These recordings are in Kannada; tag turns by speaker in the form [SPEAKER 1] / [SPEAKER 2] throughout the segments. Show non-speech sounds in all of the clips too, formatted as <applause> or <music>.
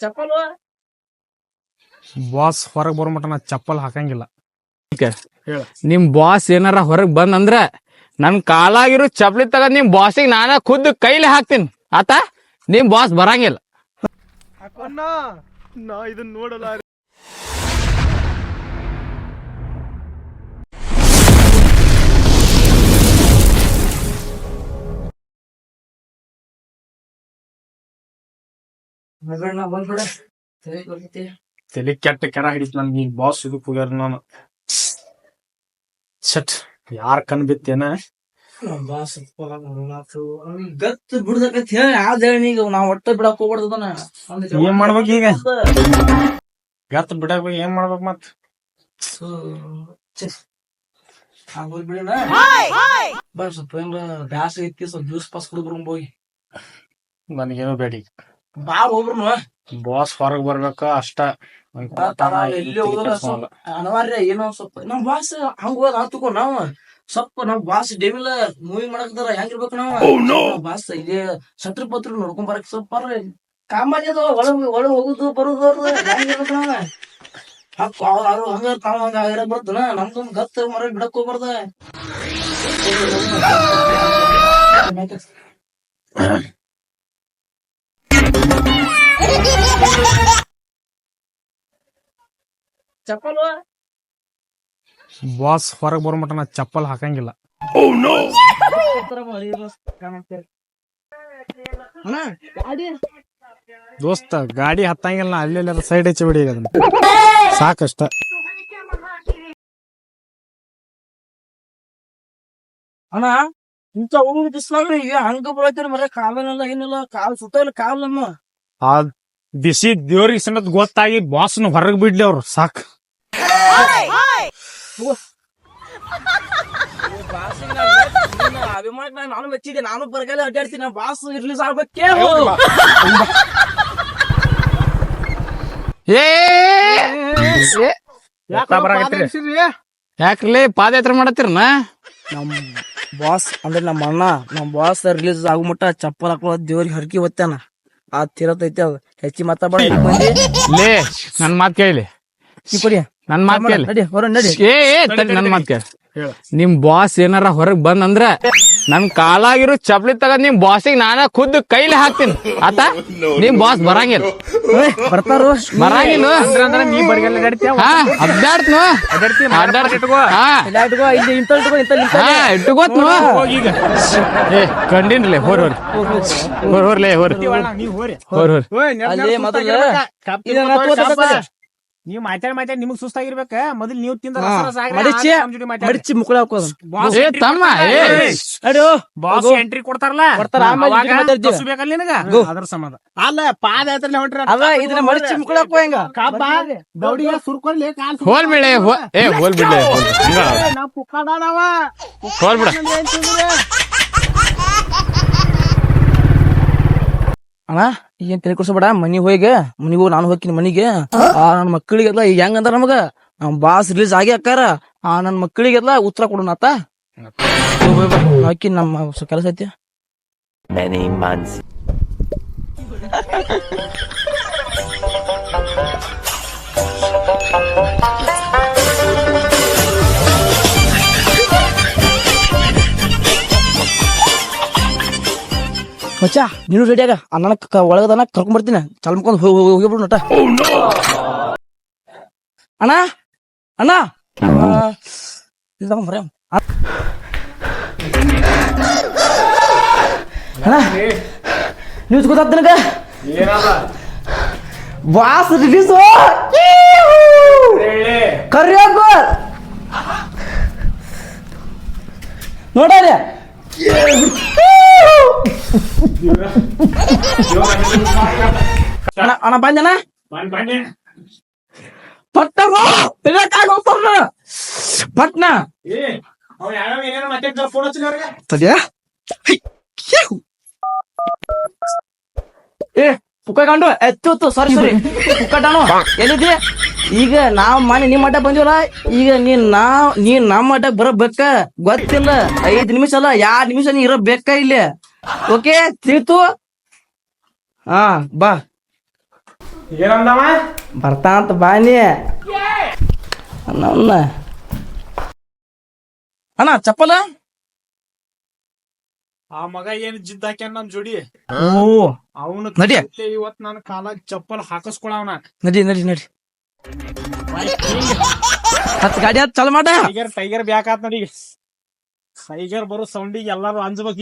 [SPEAKER 1] ಚಪ್ಪಲ್
[SPEAKER 2] ಬಾಸ್ ಹೊರಗ್ ಬರ್ಬಿಟ್ಟ ನಾ ಚಪ್ಪಲ್ ಹಾಕಂಗಿಲ್ಲ. ಹೇಳ.
[SPEAKER 3] ನಿಮ್ ಬಾಸ್ ಏನಾರ ಹೊರಗ್ ಬಂದಂದ್ರ ನನ್ ಕಾಲಾಗಿರೋ ಚಪ್ಪಲಿ ತಗದ್ ನಿಮ್ ಬಾಸಿಗೆ ನಾನ ಖುದ್ದು ಕೈಲಿ ಹಾಕ್ತೀನಿ. ಆತ? ನಿಮ್ ಬಾಸ್ ಬರಂಗಿಲ್ಲ.
[SPEAKER 2] ನೋಡಲಾರ ನಾ ಇದನ್ನ ನೋಡಲ್ಲ. ತಲೆ ಕೆಟ್ಟ ಕೆರ ಹಿಡಿತು ನನ್ ಈ ಬಾಸ್ ಇದಕ್ ಹೋಗ್ಯಾರ ನಾನು. ಸಟ್ ಯಾರ್ ಕಣ್ ಬಿತ್ತೇನ?
[SPEAKER 1] ಗತ್ ಬಿಡ್ದಕತ್ ಹೇಳಿ ಯಾವ್ದು ಹೇಳಿ ಈಗ ನಾವ್ ಒಟ್ಟ ಬಿಡಕ್ ಹೋಗ್ಬಾರ್ದನ
[SPEAKER 2] ಏನ್ ಮಾಡ್ಬೇಕು ಈಗ? ಗತ್ ಬಿಡಕ್ ಏನ್ ಮಾಡ್ಬೇಕು ಮತ್?
[SPEAKER 1] ಆಗೋಲ್ ಬಿಡಣ ಬಾ ಸ್ವಲ್ಪ ಏನ್ರ ಬ್ಯಾಸ ಐತಿ ಸ್ವಲ್ಪ ಜ್ಯೂಸ್ ಪಾಸ್ ಕುಡಿದ್ ಹೋಗಿ.
[SPEAKER 2] ನನಗೇನು ಬೇಡಿ.
[SPEAKER 1] ಬಾ ಒಬ್ರು
[SPEAKER 2] ಬಾಸ್ ಹೊರಗ್ ಬರ್ಬೇಕ ಅಷ್ಟ.
[SPEAKER 1] ಎಲ್ಲಿ ಹೋಗೋದು ಅನಿವಾರ್ಯ ಏನೋ ಸ್ವಲ್ಪ. ನಮ್ ಬಾಸ್ ಹಂಗ ಹೋದ ಹತ್ಕೊ ನಾವ್. ಸ್ವಲ್ಪ ನಮ್ ಬಾಸ್ ಡೆವಿಲ್ ಮೂವಿ ಮಾಡಕ್ತಾರ ಹೆಂಗಿರ್ಬೇಕು ನಾವ್? ಬಾಸ್ ಇಲ್ಲಿ ಶತ್ರು ಪತ್ರ ನೋಡ್ಕೊಂಡ್ ಬರಕ್ ಸ್ವಲ್ಪ. ಕಾಮಾನ್ಯ ಅದಾವ ಒಳಗ್ ಒಳಗ್ ಹೋಗುದು ಬರುದು ಹೆಂಗಿರ್ಬೇಕು ನಾವ್? ಹಕ್ಕ ಅವ್ರು ಹಂಗ ತಾವ್ ಹಂಗ ಆಗಿರಕ್ ಬರ್ತನ ನಮ್ದೊಂದ್ ಗತ್ತ ಮರ ಬಿಡಕ್ ಹೋಗ್ಬಾರ್ದ. <laughs> ಚಪ್ಪಲ್?
[SPEAKER 2] ಬಾಸ್ ಹೊರಗ್ ಬರೋ ಮಟ ನಾ ಚಪ್ಪಲ್ ಹಾಕಂಗಿಲ್ಲ. ದೋಸ್ತ ಗಾಡಿ ಹತ್ತಂಗಿಲ್ಲ ನಾ ಅಲ್ಲಿ ಸೈಡ್ ಹಚ್ಚಿ ಬಿಡಿ ಅದನ್ನ. ಸಾಕಷ್ಟ.
[SPEAKER 1] ಅಣ್ಣ ಇಂತ ಹುಡುಗ ಬಿಸ್ಲಾಗ್ರಿ ಈಗ ಹಂಗ ಬೀಳತ್ತೀರಿ ಮರ ಕಾಲನೆಲ್ಲ ಏನಿಲ್ಲ ಕಾಲ್ ಸುತ್ತ ಇಲ್ಲ ಕಾಲ್ ನಮ್ಮ.
[SPEAKER 2] ಆ ಬಿಸಿ ದೇವ್ರಿಗೆ ಸಮೇತ ಗೊತ್ತಾಗಿ ಬಾಸ್ನ ಹೊರಗೆ ಬಿಡ್ಲಿ ಅವ್ರು ಸಾಕ್.
[SPEAKER 1] ಅಭಿಮಾನ ನಾನು ಮೆಚ್ಚಿದ್ದೆ ನಾನು ಬರಗಾಲ ಅಡ್ಡಾಡ್ತೀನಿ ನಾ ಬಾಸ್ ರಿಲೀಸ್ ಆಗ್ಬೇಕೇ
[SPEAKER 3] ಯಾಕ್ರಲೇ ಪಾದಯಾತ್ರೆ ಮಾಡತ್ತಿರನ?
[SPEAKER 1] ನಮ್ ಬಾಸ್ ಅಂದ್ರೆ ನಮ್ಮ ಅಣ್ಣ ನಮ್ ಬಾಸ್ ರಿಲೀಸ್ ಆಗ್ಮಟ್ಟ ಚಪ್ಪಲ್ ಹಾಕೊಳ ದೇವ್ರಿಗೆ ಹರಕಿ ಹೊತ್ತಾನ ಆ ತಿರತೈತಿ ಅದು. ಹೆಚ್ಚಿ ಮಾತಾಡ
[SPEAKER 3] ಲೇ ನನ್ ಮಾತ್ ಕೇಳಿ.
[SPEAKER 1] ಕೊಡಿ.
[SPEAKER 3] ನನ್ ಮಾತ್ ಕೇಳಿ.
[SPEAKER 1] ನಡಿ ಹೊರ ನಡಿ.
[SPEAKER 3] ಏ ಏ ತಡಿ ನನ್ ಮಾತ್ ಕೇಳಿ.
[SPEAKER 2] ಹೇಳ.
[SPEAKER 3] ನಿಮ್ ಬಾಸ್ ಏನಾರ ಹೊರಗ್ ಬಂದಂದ್ರ ನನ್ ಕಾಲಾಗಿರೋ ಚಪ್ಲಿ ತಗದ್ ನಿಮ್ ಬಾಸಿಗೆ ನಾನ ಖುದ್ದು ಕೈಲಿ ಹಾಕ್ತೀನಿ. ಆತ? ನಿಮ್ ಬಾಸ್ ಬರಂಗಿಲ್ಲ.
[SPEAKER 1] ಬರ್ತಾರು?
[SPEAKER 3] ಬರಂಗಿಲ್ಲ.
[SPEAKER 2] ಅಂದ್ರೆ ನೀ ಬರಗಲ್ಲ
[SPEAKER 3] ಅಡ್ಡಾಡ್ತನು. ಹೋರ್ ಹೋರ್
[SPEAKER 1] ಹೋರ್ ಹೋರ್ ಇಲ್ಲಿ ಇಂತ ಇಟ್ಕೋ ಇಂತ ಇಂತ
[SPEAKER 3] ಹಾ ಇಟ್ಟುಗೋತ್ನು
[SPEAKER 2] ಹೋರ್
[SPEAKER 3] ಏ ಹೋರ್ ಹೋರ್. ಹೋರ್ ಹೋರ್
[SPEAKER 2] ಹೋರ್.
[SPEAKER 3] ಹೋರ್. ಹೋರ್
[SPEAKER 1] ಹೋರಿ. ಹೋರ್ ಹೋರ್
[SPEAKER 2] ನೀವ್ ಮಾತಾಡಿ ಮಾತಾಡಿ ನಿಮಗ್ ಸುಸ್ತಾಗಿರ್ಬೇಕ. ಮೊದಲ್ ನೀವ್ ತಿಂದ.
[SPEAKER 1] ಮಡಿಚಿ ಮಡಿಚಿ ಮುಕ್ಕಳ ಹಾಕೋದು.
[SPEAKER 3] ಏ ತಮ್ಮ ಏ
[SPEAKER 1] ನಡಿ
[SPEAKER 2] ಬಾಸ್ ಎಂಟ್ರಿ ಕೊಡ್ತಾರಲ್ಲ.
[SPEAKER 1] ಕೊಡ್ತಾರ, ಆಮೇಲೆ
[SPEAKER 2] ಅವಾಗ
[SPEAKER 1] ಇದನ್ನ ಮಾತಾಡ್ತೀವಿ.
[SPEAKER 2] ಬಸ್ಸು ಬೇಕಲ್ಲ ನಿನಗ ಅದ್ರ ಸಂಬಂಧ. ಅಲ್ಲ ಹೊಂಟ್ರ
[SPEAKER 1] ಅದ ಇದನ್ನ ಮಡಚಿ ಮುಕ್ಕಳ ಹಾಕೋ ಹೆಂಗ?
[SPEAKER 2] ಕಬ್ಬ ದೌಡಿಗೆ ಕಾಲ್
[SPEAKER 3] ಹೋಲ್ ಬಿಳೆ ಏ ಹೋಲ್ ಬಿಡ್ಲೆ ಹೋಲ್ ಬಿಡ್.
[SPEAKER 2] ನಾ
[SPEAKER 3] ಹೋಲ್ ಬಿಡ.
[SPEAKER 1] ಅಣ್ಣ ಏನ್ ತಲೆ ಕೊಡ್ಸಬೇಡ ಮನಿ ಹೋಗಿ ಮನಿಗ್ ಹೋಗಿ ನಾನು ಹೋಗ್ತೀನಿ ಮನಿಗೆ. ಆ ನನ್ ಮಕ್ಕಳಿಗೆಲ್ಲ ಈಗ ಹೆಂಗಂದ್ರ ನಮಗ? ನಮ್ ಬಾಸ್ ರಿಲೀಸ್ ಆಗಿ ಅಕ್ಕಾರ. ಆ ನನ್ ಮಕ್ಕಳಿಗೆಲ್ಲ ಉತ್ತರ ಕೊಡೋಣ ಆತ. ಹಾಕಿ ನಮ್ಮ ಸ್ವಲ್ಪ ಕೆಲಸ ಐತಿ.
[SPEAKER 4] Many months. <laughs>
[SPEAKER 1] ಮಚ್ಚ ನೀನು ರೆಡಿಯಾಗ ಆಗ. ಅಣ್ಣನ ಒಳಗದನ ಕರ್ಕೊಂಡ್ ಬರ್ತೀನಿ. ಹೋಗಿ ಹೋಗಿಬಿಡು ನಟ. ಅಣ್ಣ ಅಣ್ಣ. ಅ- ಅಣ್ಣ ನ್ಯೂಸ್ ಗೊತ್ತಾಗ್ತ ನನಗ? ಬಾಸ್ ರಿಲೀಸ್ ಕರ್ಯಾಕ ನೋಡಲಿ ಅಣ್ಣ ಅಣ್ಣ ಬಂದಣ್ಣ ಏ ಪುಕ್ಕ ಕಂಡು ಎತ್ತು ಸಾರಿ ಸಾರಿ ಎಲ್ಲಿದ್ದೆ? ಈಗ ನಾವ್ ಮನೆ ನಿಮ್ ಮಠ ಬಂದಿವಲ್ಲ ಈಗ ನೀನ್ ನಾವ್ ನೀನ್ ನಮ್ಮ ಮಠ ಬರಬೇಕ ಗೊತ್ತಿಲ್ಲ. ಐದ್ ನಿಮಿಷ ಅಲ್ಲ ಎರಡ್ ನಿಮಿಷ ನೀ ಇರಬೇಕ ಇಲ್ಲಿ? ಓಕೆ ತಿಳಿತು ಹಾ ಬಾ.
[SPEAKER 2] ಏನಂದವ?
[SPEAKER 1] ಬರ್ತಾಂತ ಬಾನಿ ನನ್ನ ಅಣ್ಣ ಚಪ್ಪಲ?
[SPEAKER 2] ಆ ಮಗ ಏನ್ ಜಿದ್ ಹಾಕ್ಯಾನ ನಮ್ ಜೋಡಿ? ಅವನು
[SPEAKER 1] ನಡಿ.
[SPEAKER 2] ಇವತ್ ನನ್ನ ಕಾಲಾಗ ಚಪ್ಪಲ್ ಹಾಕಸ್ಕೊಳವನ
[SPEAKER 1] ನಡಿ ನಡಿ ನಡಿ. ಹತ್ ಗಾಡಿ ಹತ್ ಚಲ ಮಾಡ.
[SPEAKER 2] ಟೈಗರ್ ಟೈಗರ್ ಬ್ಯಾಕಾತ್ ನೋಡಿ. ಟೈಗರ್ ಬರೋ ಸೌಂಡಿಗೆ ಎಲ್ಲಾರು ಅಂಜಬೇಕು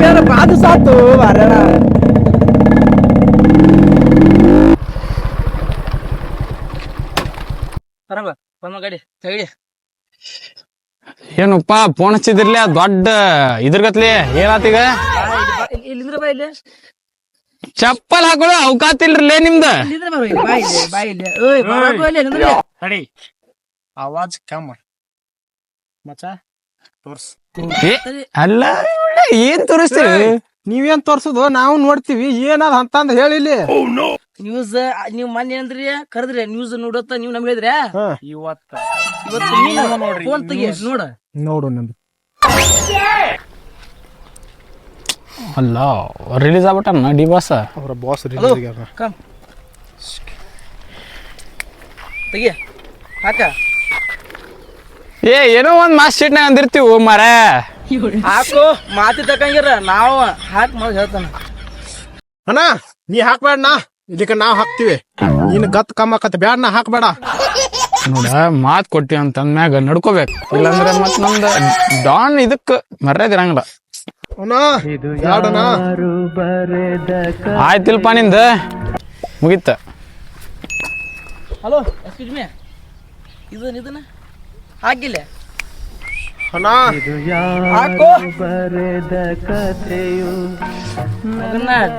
[SPEAKER 1] ಕೇಳ ಬಾದು ಸಾತು ಗಾಡಿ
[SPEAKER 3] ಏನಪ್ಪ ಫೋನ್ ಹಚ್ಚಿದಿರ್ಲಿ ದೊಡ್ಡ ಇದ್ರಗತ್ಲಿ ಏನಾತೀಗ
[SPEAKER 1] ಇಲ್ಲಿಂದ್ರ ಬಾ ಇಲ್ಲಿ.
[SPEAKER 3] ಚಪ್ಪಲ್ ಹಾಕೊಳ ಅವಕಾಶ ನಿಮ್ದ?
[SPEAKER 1] ಇಲ್ಲಿಂದ್ರ ಬಾ ಇಲ್ಲಿ ಬಾ ಇಲ್ಲಿ ಬಾ ಇಲ್ಲಿ. ಓಯ್ ಬರಾಕು ಇಲ್ಲಿ ನಿಂದ್ರಿ.
[SPEAKER 2] ನಡಿ ಆವಾಜ್ ಕಮ್ಮ ಮಚ್ಚ ತೋರ್ಸ್.
[SPEAKER 3] ಏ, ಅಲ್ಲ ಏನು ಏನ್ ತೋರಿಸ್ತೀರಿ?
[SPEAKER 2] ನೀವೇನ್ ತೋರ್ಸುದು? ನಾವು ನೋಡ್ತೀವಿ. ಏನದ ಅಂತಂದ್ ಹೇಳಿಲಿ
[SPEAKER 1] ನ್ಯೂಸ್ ನೀವ್ ಮೊನ್ನೆ ಅಂದ್ರಿ ಕರೆದ್ರಿ ನ್ಯೂಸ್ ನೋಡತ್ತ ನೀವ್ ನಮ್ಗೆ ಹೇಳಿದ್ರೆ?
[SPEAKER 2] ಇವತ್ತ.
[SPEAKER 1] ಇವತ್ತು ನೀನು
[SPEAKER 2] ನೋಡ್ರಿ,
[SPEAKER 1] ಫೋನ್ ತೆಗಿ. ನೋಡ.
[SPEAKER 2] ನೋಡು ನಂದು.
[SPEAKER 3] ಅಲ್ಲ ರಿಲೀಸ್ ಆಗ್ಬಿಟ್ಟ ಡಿ ಬಾಸ್
[SPEAKER 2] ಅವರ ಬಾಸ್
[SPEAKER 1] ರಿಲೀಸ್ ಕಮ್ ತೆಗಿ. ಹಾಕ.
[SPEAKER 3] ಏ ಏನೋ ಒಂದ್ ಮಾಸ್ ಶೀಟ್ನಾಗ ಅಂದಿರ್ತೀವಿ ಮರ?
[SPEAKER 1] ಹಾಕು ಮಾತಿ ತಕಂಗಿರ ನಾವು ಹಾಕ್ ಮಾಡಿ ಹೇಳ್ತಾನ.
[SPEAKER 2] ಅಣ್ಣ ನೀ ಹಾಕ್ಬೇಡ ನಾ ಇದಕ್ಕೆ ನಾವು ಹಾಕ್ತಿವಿ. ನೀನು ಗತ್ ಕಮ್ಮ ಬೇಡ ಬ್ಯಾಡ ನಾ ಹಾಕ್ಬೇಡ.
[SPEAKER 3] ನೋಡ ಮಾತ್ ಕೊಟ್ಟಿ ಅಂತ ಅಂದ್ಮ್ಯಾಗ ನಡ್ಕೋಬೇಕು. ಇಲ್ಲಾಂದ್ರೆ ಮತ್ ನಮ್ದ ಡಾನ್ ಇದಕ್ ಮರ್ಯಾದ ಇರಂಗಿಲ್ಲ
[SPEAKER 2] ಅಣ್ಣ ಬ್ಯಾಡಣ್ಣ.
[SPEAKER 3] ಆಯ್ತಿಲ್ಪ ನಿಂದ? ಮುಗೀತ.
[SPEAKER 1] ಹಲೋ ಎಕ್ಸ್ಕ್ಯೂಸ್ ಮೀ ಇದನ್ನ ಇದನ್ನ ಹಾಕಿಲ್ಲ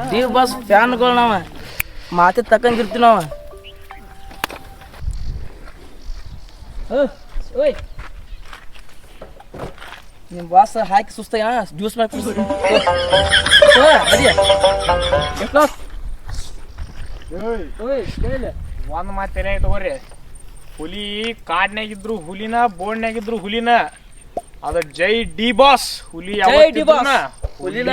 [SPEAKER 1] ಡಿ ಬಸ್ ಫ್ಯಾನ್ಗಳು ನಾವ ಮಾತಿ ತಕ್ಕಂಗಿರ್ತೀವಿ ನಾವ ಓಯ್. ನಿಮ್ ಬಾಸ್ ಹಾಕಿ ಸುಸ್ತಾಗ ಜ್ಯೂಸ್ ಮಾಡಿ ಓಯ್ ಒಂದು
[SPEAKER 2] ಒಂದ್ ಮಾತೇನೆ ತಗೋರಿ. ಹುಲಿ ಕಾಡ್ನಾಗಿದ್ರು ಹುಲಿನ ಬೋರ್ಡ್ನಾಗಿದ್ರು ಹುಲಿನ. ಅದ ಜೈ ಡಿ ಬಾಸ್. ಹುಲಿ. ಹುಲಿನ.